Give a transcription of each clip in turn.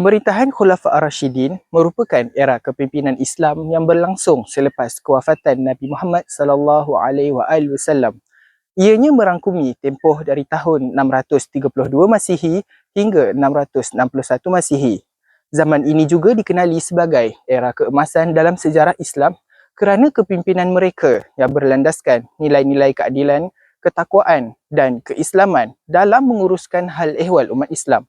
Pemerintahan Khulafa Ar-Rashidin merupakan era kepimpinan Islam yang berlangsung selepas kewafatan Nabi Muhammad sallallahu alaihi wasallam. Ianya merangkumi tempoh dari tahun 632 Masihi hingga 661 Masihi. Zaman ini juga dikenali sebagai era keemasan dalam sejarah Islam kerana kepimpinan mereka yang berlandaskan nilai-nilai keadilan, ketakwaan dan keislaman dalam menguruskan hal ehwal umat Islam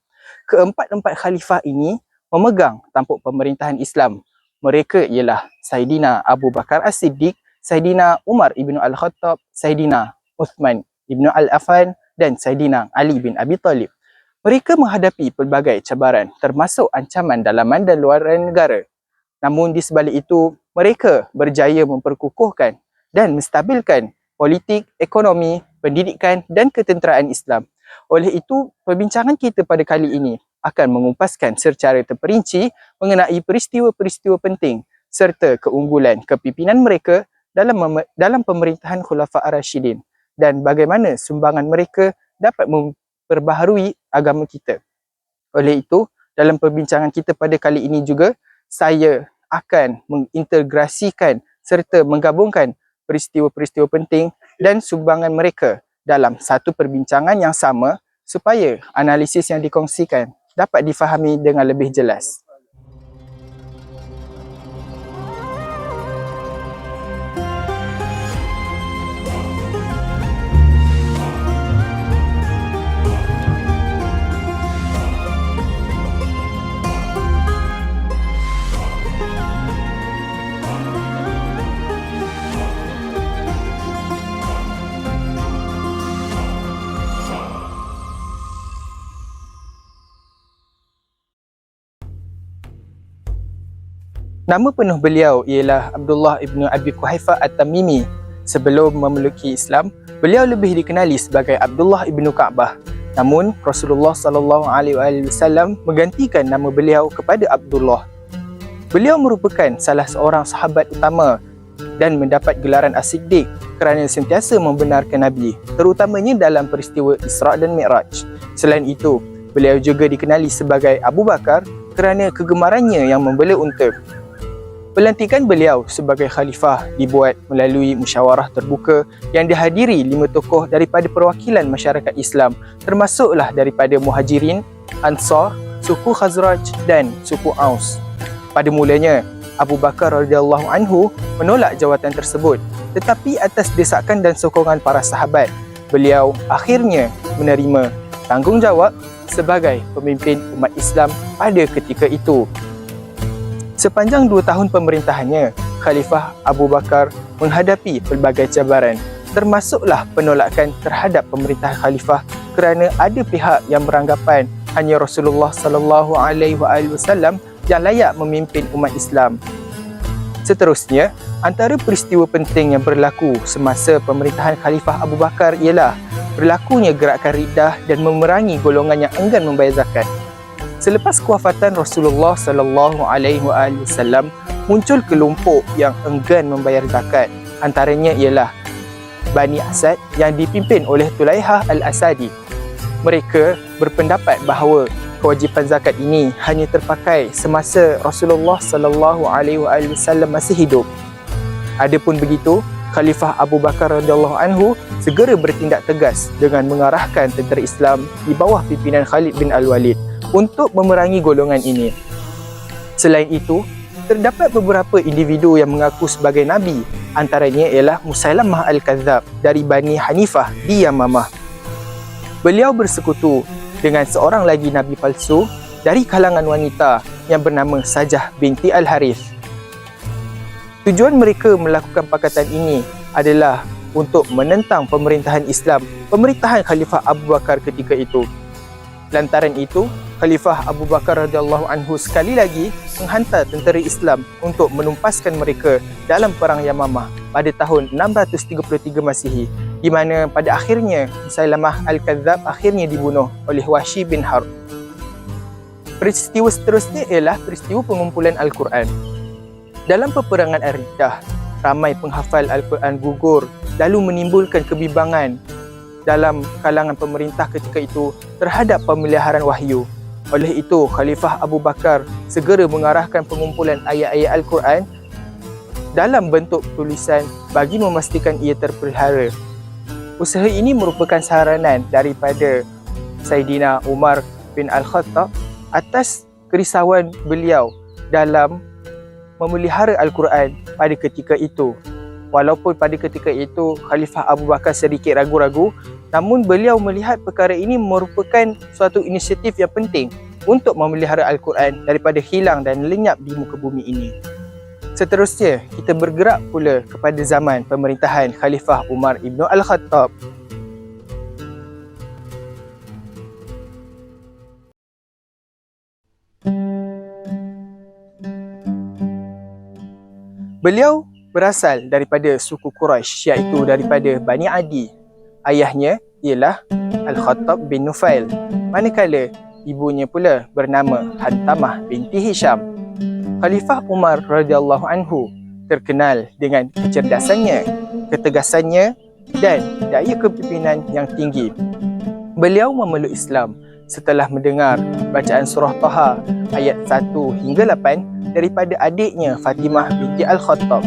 keempat-empat khalifah ini memegang tampuk pemerintahan Islam. Mereka ialah Saidina Abu Bakar As-Siddiq, Saidina Umar ibn Al-Khattab, Saidina Uthman ibn Al-Affan dan Saidina Ali bin Abi Talib. Mereka menghadapi pelbagai cabaran termasuk ancaman dalaman dan luaran negara. Namun di sebalik itu, mereka berjaya memperkukuhkan dan menstabilkan politik, ekonomi, pendidikan dan ketenteraan Islam oleh itu, perbincangan kita pada kali ini akan mengumpaskan secara terperinci mengenai peristiwa-peristiwa penting serta keunggulan kepimpinan mereka dalam dalam pemerintahan Khulafa Ar-Rashidin dan bagaimana sumbangan mereka dapat memperbaharui agama kita. Oleh itu, dalam perbincangan kita pada kali ini juga, saya akan mengintegrasikan serta menggabungkan peristiwa-peristiwa penting dan sumbangan mereka dalam satu perbincangan yang sama supaya analisis yang dikongsikan dapat difahami dengan lebih jelas. Nama penuh beliau ialah Abdullah ibnu Abi Quhaifah At-Tamimi. Sebelum memelukki Islam, beliau lebih dikenali sebagai Abdullah ibnu Ka'bah. Namun Rasulullah sallallahu alaihi wasallam menggantikan nama beliau kepada Abdullah. Beliau merupakan salah seorang sahabat utama dan mendapat gelaran As-Siddiq kerana sentiasa membenarkan Nabi, terutamanya dalam peristiwa Isra' dan Mi'raj. Selain itu, beliau juga dikenali sebagai Abu Bakar kerana kegemarannya yang membela unta Pelantikan beliau sebagai khalifah dibuat melalui musyawarah terbuka yang dihadiri lima tokoh daripada perwakilan masyarakat Islam termasuklah daripada Muhajirin, Ansar, suku Khazraj dan suku Aus. Pada mulanya, Abu Bakar radhiyallahu anhu menolak jawatan tersebut tetapi atas desakan dan sokongan para sahabat, beliau akhirnya menerima tanggungjawab sebagai pemimpin umat Islam pada ketika itu. Sepanjang dua tahun pemerintahannya, Khalifah Abu Bakar menghadapi pelbagai cabaran termasuklah penolakan terhadap pemerintahan khalifah kerana ada pihak yang beranggapan hanya Rasulullah sallallahu alaihi wasallam yang layak memimpin umat Islam. Seterusnya, antara peristiwa penting yang berlaku semasa pemerintahan Khalifah Abu Bakar ialah berlakunya gerakan riddah dan memerangi golongan yang enggan membayar zakat. Selepas kewafatan Rasulullah sallallahu alaihi wasallam muncul kelompok yang enggan membayar zakat. Antaranya ialah Bani Asad yang dipimpin oleh Tulaihah Al-Asadi. Mereka berpendapat bahawa kewajipan zakat ini hanya terpakai semasa Rasulullah sallallahu alaihi wasallam masih hidup. Adapun begitu, Khalifah Abu Bakar radhiyallahu anhu segera bertindak tegas dengan mengarahkan tentera Islam di bawah pimpinan Khalid bin Al-Walid untuk memerangi golongan ini. Selain itu, terdapat beberapa individu yang mengaku sebagai Nabi. Antaranya ialah Musailamah Al-Kadzab dari Bani Hanifah di Yamamah. Beliau bersekutu dengan seorang lagi Nabi palsu dari kalangan wanita yang bernama Sajah binti Al-Harith. Tujuan mereka melakukan pakatan ini adalah untuk menentang pemerintahan Islam, pemerintahan Khalifah Abu Bakar ketika itu. Lantaran itu, Khalifah Abu Bakar radhiyallahu anhu sekali lagi menghantar tentera Islam untuk menumpaskan mereka dalam perang Yamamah pada tahun 633 Masihi di mana pada akhirnya Musailamah Al-Kadzab akhirnya dibunuh oleh Wahsy bin Harb. Peristiwa seterusnya ialah peristiwa pengumpulan Al-Quran. Dalam peperangan Ar-Riddah, ramai penghafal Al-Quran gugur lalu menimbulkan kebimbangan dalam kalangan pemerintah ketika itu terhadap pemeliharaan wahyu Oleh itu, Khalifah Abu Bakar segera mengarahkan pengumpulan ayat-ayat Al-Quran dalam bentuk tulisan bagi memastikan ia terpelihara. Usaha ini merupakan saranan daripada Saidina Umar bin Al-Khattab atas kerisauan beliau dalam memelihara Al-Quran pada ketika itu. Walaupun pada ketika itu Khalifah Abu Bakar sedikit ragu-ragu, namun beliau melihat perkara ini merupakan suatu inisiatif yang penting untuk memelihara Al-Quran daripada hilang dan lenyap di muka bumi ini. Seterusnya, kita bergerak pula kepada zaman pemerintahan Khalifah Umar Ibn Al-Khattab. Beliau berasal daripada suku Quraisy iaitu daripada Bani Adi. Ayahnya ialah Al-Khattab bin Nufail. Manakala ibunya pula bernama Hantamah binti Hisham. Khalifah Umar radhiyallahu anhu terkenal dengan kecerdasannya, ketegasannya dan daya kepimpinan yang tinggi. Beliau memeluk Islam setelah mendengar bacaan surah Taha ayat 1 hingga 8 daripada adiknya Fatimah binti Al-Khattab.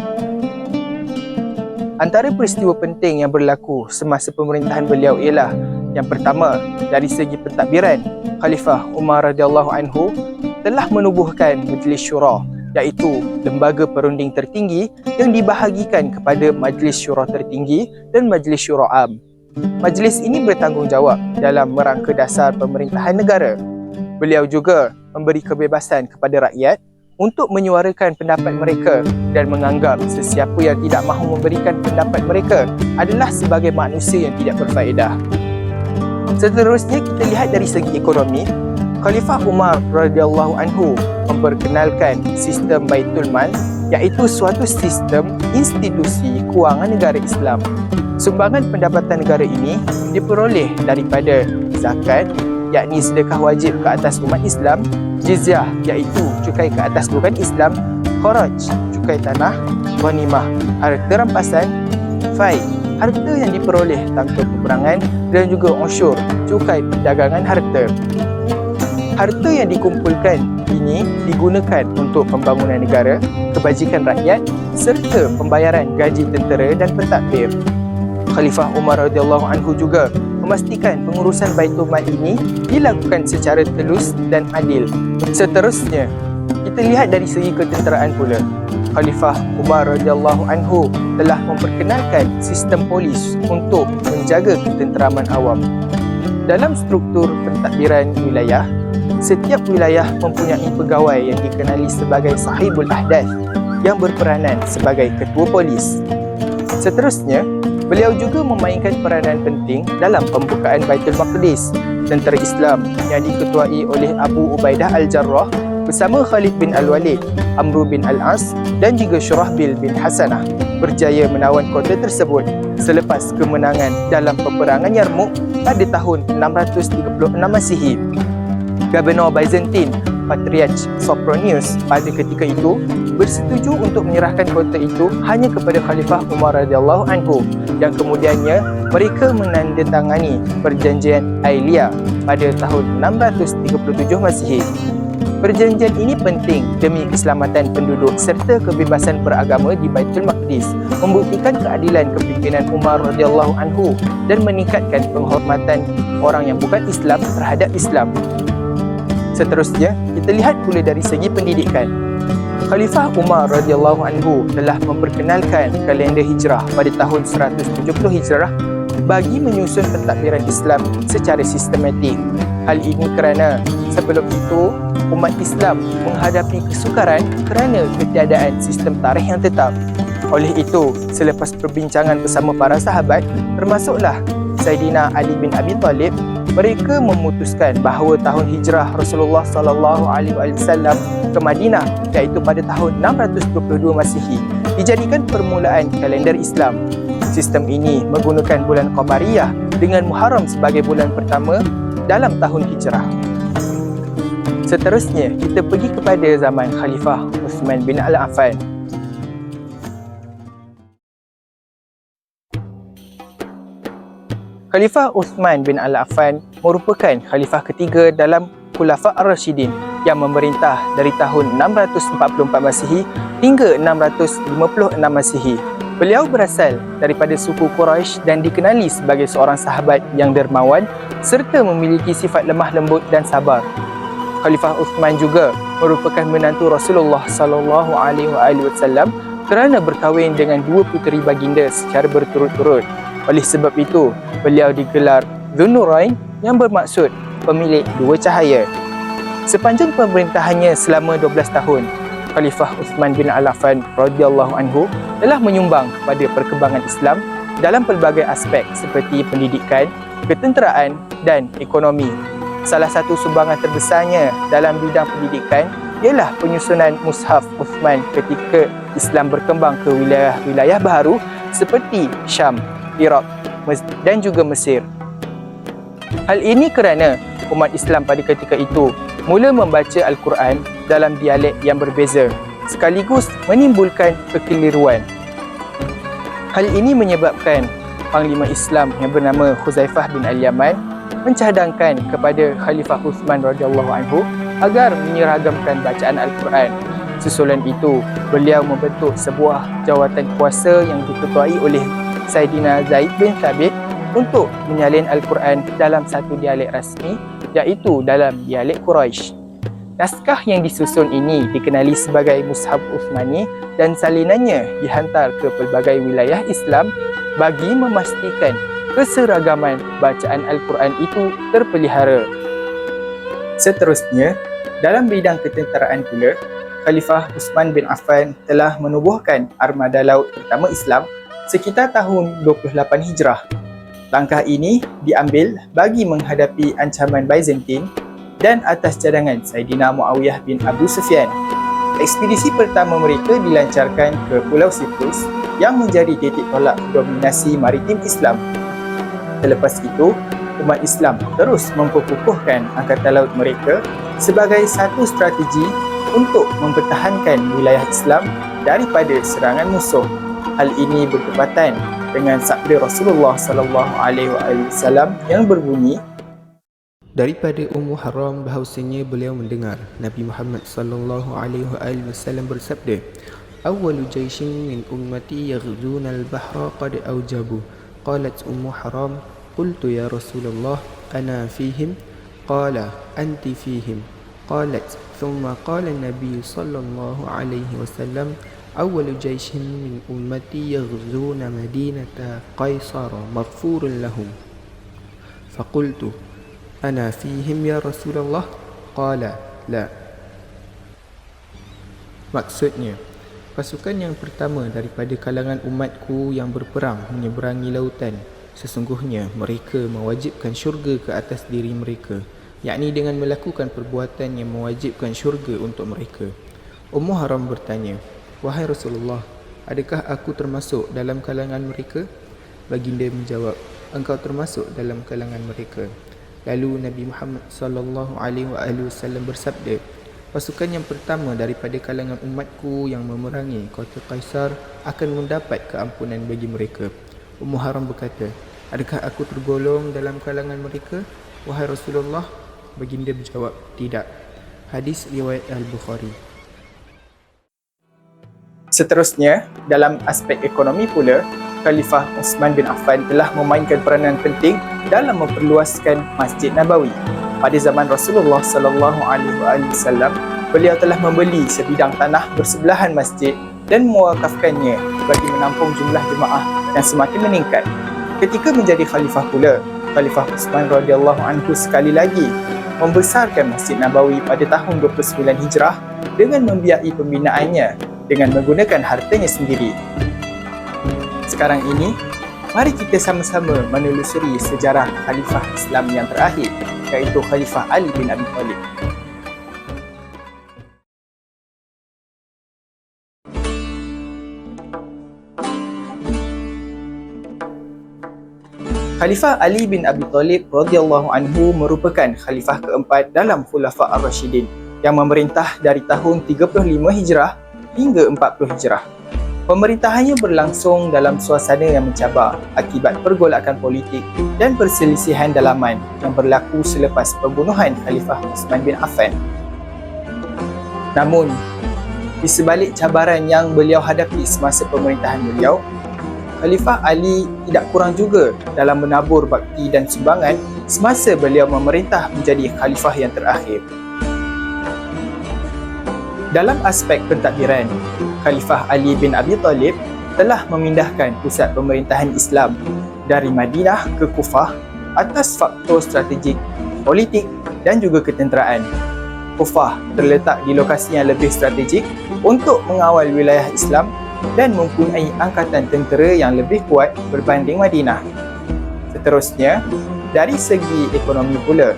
Antara peristiwa penting yang berlaku semasa pemerintahan beliau ialah yang pertama dari segi pentadbiran Khalifah Umar radhiyallahu anhu telah menubuhkan Majlis Syura iaitu lembaga perunding tertinggi yang dibahagikan kepada Majlis Syura Tertinggi dan Majlis Syura Am. Majlis ini bertanggungjawab dalam merangka dasar pemerintahan negara. Beliau juga memberi kebebasan kepada rakyat untuk menyuarakan pendapat mereka dan menganggap sesiapa yang tidak mahu memberikan pendapat mereka adalah sebagai manusia yang tidak berfaedah. Seterusnya kita lihat dari segi ekonomi, Khalifah Umar radhiyallahu anhu memperkenalkan sistem Baitul Mal iaitu suatu sistem institusi kewangan negara Islam. Sumbangan pendapatan negara ini diperoleh daripada zakat yakni sedekah wajib ke atas umat Islam, jizyah iaitu cukai ke atas bukan Islam, kharaj cukai tanah, ghanimah harta rampasan, fai harta yang diperoleh tanpa peperangan dan juga usyur cukai perdagangan harta. Harta yang dikumpulkan ini digunakan untuk pembangunan negara, kebajikan rakyat serta pembayaran gaji tentera dan pentadbir. Khalifah Umar radhiyallahu anhu juga memastikan pengurusan Baitul Mal ini dilakukan secara telus dan adil. Seterusnya, kita lihat dari segi ketenteraan pula. Khalifah Umar radhiyallahu anhu telah memperkenalkan sistem polis untuk menjaga ketenteraman awam. Dalam struktur pentadbiran wilayah, setiap wilayah mempunyai pegawai yang dikenali sebagai sahibul ahdath yang berperanan sebagai ketua polis. Seterusnya, beliau juga memainkan peranan penting dalam pembukaan Baitul Maqdis tentera Islam yang diketuai oleh Abu Ubaidah Al-Jarrah bersama Khalid bin Al-Walid, Amru bin Al-As dan juga Syurahbil bin Hasanah berjaya menawan kota tersebut selepas kemenangan dalam peperangan Yarmouk pada tahun 636 Masihi. Gubernur Byzantine Patriarch Sopronius pada ketika itu bersetuju untuk menyerahkan kota itu hanya kepada Khalifah Umar radhiyallahu anhu yang kemudiannya mereka menandatangani perjanjian Ailia pada tahun 637 Masihi. Perjanjian ini penting demi keselamatan penduduk serta kebebasan beragama di Baitul Maqdis, membuktikan keadilan kepimpinan Umar radhiyallahu anhu dan meningkatkan penghormatan orang yang bukan Islam terhadap Islam. Seterusnya, kita lihat pula dari segi pendidikan. Khalifah Umar radhiyallahu anhu telah memperkenalkan kalender hijrah pada tahun 170 Hijrah bagi menyusun pentadbiran Islam secara sistematik. Hal ini kerana sebelum itu umat Islam menghadapi kesukaran kerana ketiadaan sistem tarikh yang tetap. Oleh itu, selepas perbincangan bersama para sahabat, termasuklah Saidina Ali bin Abi Talib mereka memutuskan bahawa tahun hijrah Rasulullah sallallahu alaihi wasallam ke Madinah iaitu pada tahun 622 Masihi dijadikan permulaan kalender Islam. Sistem ini menggunakan bulan Qamariyah dengan Muharram sebagai bulan pertama dalam tahun hijrah. Seterusnya, kita pergi kepada zaman Khalifah Uthman bin Al-Affan Khalifah Uthman bin Al-Affan merupakan khalifah ketiga dalam Khulafa Ar-Rashidin yang memerintah dari tahun 644 Masihi hingga 656 Masihi. Beliau berasal daripada suku Quraisy dan dikenali sebagai seorang sahabat yang dermawan serta memiliki sifat lemah lembut dan sabar. Khalifah Uthman juga merupakan menantu Rasulullah sallallahu alaihi wasallam kerana berkahwin dengan dua puteri baginda secara berturut-turut. Oleh sebab itu, beliau digelar Dhunurain yang bermaksud pemilik dua cahaya. Sepanjang pemerintahannya selama 12 tahun, Khalifah Uthman bin Affan radhiyallahu anhu telah menyumbang kepada perkembangan Islam dalam pelbagai aspek seperti pendidikan, ketenteraan dan ekonomi. Salah satu sumbangan terbesarnya dalam bidang pendidikan ialah penyusunan Mushaf Uthman ketika Islam berkembang ke wilayah-wilayah baru seperti Syam, Iraq dan juga Mesir. Hal ini kerana umat Islam pada ketika itu mula membaca Al-Quran dalam dialek yang berbeza sekaligus menimbulkan kekeliruan. Hal ini menyebabkan Panglima Islam yang bernama Khuzaifah bin Al-Yaman mencadangkan kepada Khalifah Uthman radhiyallahu anhu agar menyeragamkan bacaan Al-Quran. Susulan itu, beliau membentuk sebuah jawatan kuasa yang diketuai oleh Saidina Zaid bin Thabit untuk menyalin Al-Quran dalam satu dialek rasmi iaitu dalam dialek Quraisy. Naskah yang disusun ini dikenali sebagai Mushaf Uthmani dan salinannya dihantar ke pelbagai wilayah Islam bagi memastikan keseragaman bacaan Al-Quran itu terpelihara. Seterusnya, dalam bidang ketenteraan pula, Khalifah Uthman bin Affan telah menubuhkan armada laut pertama Islam sekitar tahun 28 Hijrah Langkah ini diambil bagi menghadapi ancaman Byzantine dan atas cadangan Saidina Muawiyah bin Abu Sufyan. Ekspedisi pertama mereka dilancarkan ke Pulau Siprus yang menjadi titik tolak dominasi maritim Islam. Selepas itu, umat Islam terus memperkukuhkan angkatan laut mereka sebagai satu strategi untuk mempertahankan wilayah Islam daripada serangan musuh. Hal ini bertepatan dengan sabda Rasulullah sallallahu alaihi wasallam yang berbunyi daripada Ummu Haram bahawasanya beliau mendengar Nabi Muhammad sallallahu alaihi wasallam bersabda awwalu jaishin min ummati yaghzuna al-bahra qad awjabu. Qalat Ummu Haram qultu ya Rasulullah ana fihim? Qala anti fihim. Qalat thumma qala an-nabiy sallallahu alaihi wasallam أول جيش من أمتي يغزون مدينة قيصر مغفور لهم فقلت أنا فيهم يا رسول الله قال لا Maksudnya, pasukan yang pertama daripada kalangan umatku yang berperang menyeberangi lautan, sesungguhnya mereka mewajibkan syurga ke atas diri mereka, yakni dengan melakukan perbuatan yang mewajibkan syurga untuk mereka. Ummu Haram bertanya, Wahai Rasulullah, adakah aku termasuk dalam kalangan mereka? Baginda menjawab, engkau termasuk dalam kalangan mereka. Lalu Nabi Muhammad sallallahu alaihi wasallam bersabda, pasukan yang pertama daripada kalangan umatku yang memerangi kota Kaisar akan mendapat keampunan bagi mereka. Ummu Haram berkata, adakah aku tergolong dalam kalangan mereka? Wahai Rasulullah, baginda menjawab, tidak. Hadis riwayat Al-Bukhari. Seterusnya, dalam aspek ekonomi pula, Khalifah Osman bin Affan telah memainkan peranan penting dalam memperluaskan Masjid Nabawi. Pada zaman Rasulullah sallallahu alaihi wasallam, beliau telah membeli sebidang tanah bersebelahan masjid dan mewakafkannya bagi menampung jumlah jemaah yang semakin meningkat. Ketika menjadi khalifah pula, Khalifah Utsman radhiyallahu anhu sekali lagi membesarkan Masjid Nabawi pada tahun 29 Hijrah dengan membiayai pembinaannya dengan menggunakan hartanya sendiri. Sekarang ini, mari kita sama-sama menelusuri sejarah Khalifah Islam yang terakhir, iaitu Khalifah Ali bin Abi Thalib. Khalifah Ali bin Abi Thalib radhiyallahu anhu merupakan khalifah keempat dalam Khulafa Ar-Rashidin yang memerintah dari tahun 35 Hijrah hingga 40 Hijrah. Pemerintahannya berlangsung dalam suasana yang mencabar akibat pergolakan politik dan perselisihan dalaman yang berlaku selepas pembunuhan Khalifah Osman bin Affan. Namun, di sebalik cabaran yang beliau hadapi semasa pemerintahan beliau, Khalifah Ali tidak kurang juga dalam menabur bakti dan sumbangan semasa beliau memerintah menjadi khalifah yang terakhir. Dalam aspek pentadbiran, Khalifah Ali bin Abi Talib telah memindahkan pusat pemerintahan Islam dari Madinah ke Kufah atas faktor strategik, politik dan juga ketenteraan. Kufah terletak di lokasi yang lebih strategik untuk mengawal wilayah Islam dan mempunyai angkatan tentera yang lebih kuat berbanding Madinah. Seterusnya, dari segi ekonomi pula,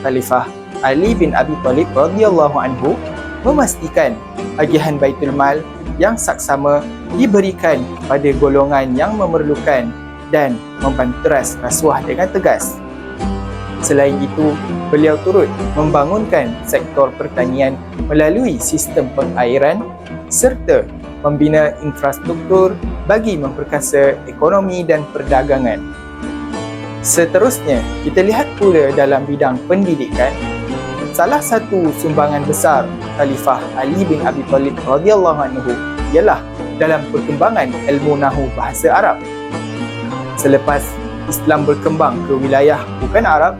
Khalifah Ali bin Abi Talib radhiyallahu anhu memastikan agihan Baitul Mal yang saksama diberikan pada golongan yang memerlukan dan membanteras rasuah dengan tegas. Selain itu, beliau turut membangunkan sektor pertanian melalui sistem pengairan serta membina infrastruktur bagi memperkasa ekonomi dan perdagangan. Seterusnya, kita lihat pula dalam bidang pendidikan, salah satu sumbangan besar Khalifah Ali bin Abi Talib radhiyallahu anhu ialah dalam perkembangan ilmu nahu bahasa Arab. Selepas Islam berkembang ke wilayah bukan Arab,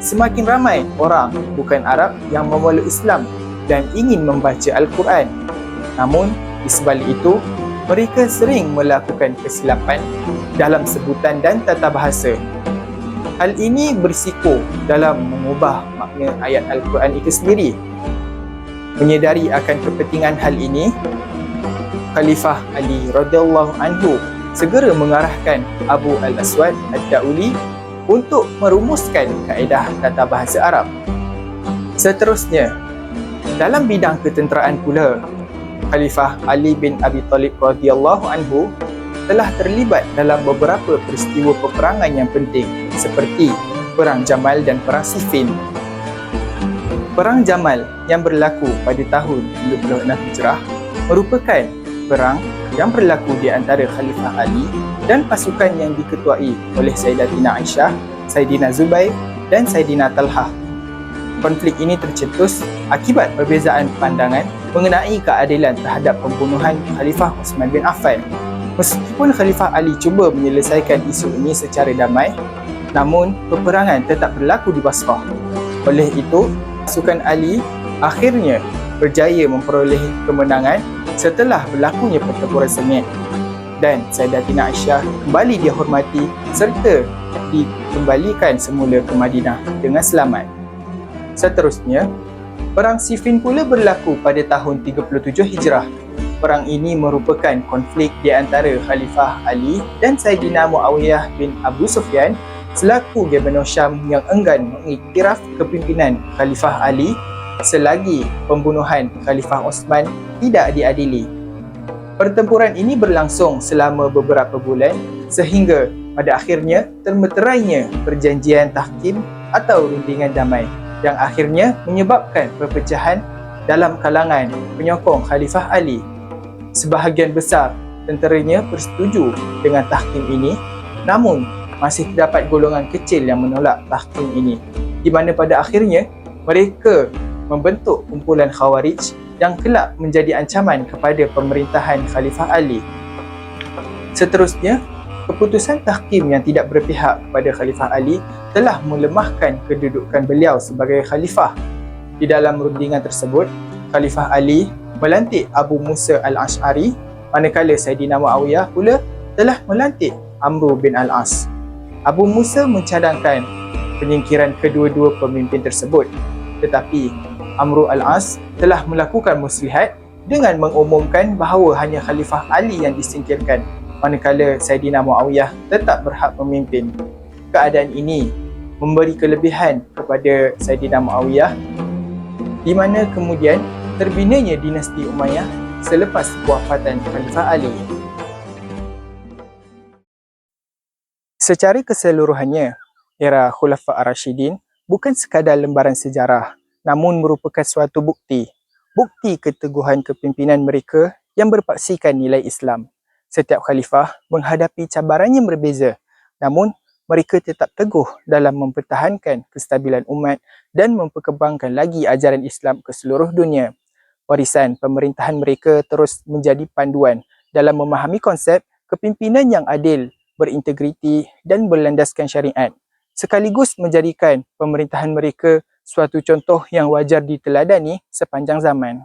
semakin ramai orang bukan Arab yang memeluk Islam dan ingin membaca Al-Quran. Namun, di sebalik itu, mereka sering melakukan kesilapan dalam sebutan dan tata bahasa. Hal ini berisiko dalam mengubah makna ayat Al-Quran itu sendiri. Menyedari akan kepentingan hal ini, Khalifah Ali radhiyallahu anhu segera mengarahkan Abu Al-Aswad Ad-Dauli untuk merumuskan kaedah tata bahasa Arab. Seterusnya, dalam bidang ketenteraan pula, Khalifah Ali bin Abi Talib radhiyallahu anhu telah terlibat dalam beberapa peristiwa peperangan yang penting seperti Perang Jamal dan Perang Siffin. Perang Jamal yang berlaku pada tahun 36 Hijrah merupakan perang yang berlaku di antara Khalifah Ali dan pasukan yang diketuai oleh Sayyidatina Aisyah, Sayyidina Zubair dan Sayyidina Talha. Konflik ini tercetus akibat perbezaan pandangan mengenai keadilan terhadap pembunuhan Khalifah Osman bin Affan. Meskipun Khalifah Ali cuba menyelesaikan isu ini secara damai, namun peperangan tetap berlaku di Basrah. Oleh itu, pasukan Ali akhirnya berjaya memperoleh kemenangan setelah berlakunya pertempuran sengit dan Sayyidatina Aisyah kembali dihormati serta dikembalikan semula ke Madinah dengan selamat. Seterusnya, Perang Siffin pula berlaku pada tahun 37 Hijrah. Perang ini merupakan konflik di antara Khalifah Ali dan Sayyidina Muawiyah bin Abu Sufyan selaku Gubernur Syam yang enggan mengiktiraf kepimpinan Khalifah Ali selagi pembunuhan Khalifah Osman tidak diadili. Pertempuran ini berlangsung selama beberapa bulan sehingga pada akhirnya termeterainya perjanjian tahkim atau rundingan damai yang akhirnya menyebabkan perpecahan dalam kalangan penyokong Khalifah Ali. Sebahagian besar tenteranya bersetuju dengan tahkim ini namun masih terdapat golongan kecil yang menolak tahkim ini di mana pada akhirnya mereka membentuk kumpulan Khawarij yang kelak menjadi ancaman kepada pemerintahan Khalifah Ali. Seterusnya, keputusan tahkim yang tidak berpihak kepada Khalifah Ali telah melemahkan kedudukan beliau sebagai khalifah. Di dalam rundingan tersebut, Khalifah Ali melantik Abu Musa Al-Ash'ari manakala Sayyidina Muawiyah pula telah melantik Amru bin Al-As. Abu Musa mencadangkan penyingkiran kedua-dua pemimpin tersebut tetapi Amru Al-As telah melakukan muslihat dengan mengumumkan bahawa hanya Khalifah Ali yang disingkirkan manakala Saidina Muawiyah tetap berhak memimpin. Keadaan ini memberi kelebihan kepada Saidina Muawiyah di mana kemudian terbinanya dinasti Umayyah selepas kewafatan Khalifah Ali. Secara keseluruhannya, era Khulafa Ar-Rashidin bukan sekadar lembaran sejarah namun merupakan suatu bukti, bukti keteguhan kepimpinan mereka yang berpaksikan nilai Islam. Setiap khalifah menghadapi cabaran yang berbeza. Namun, mereka tetap teguh dalam mempertahankan kestabilan umat dan memperkembangkan lagi ajaran Islam ke seluruh dunia. Warisan pemerintahan mereka terus menjadi panduan dalam memahami konsep kepimpinan yang adil, berintegriti dan berlandaskan syariat sekaligus menjadikan pemerintahan mereka suatu contoh yang wajar diteladani sepanjang zaman.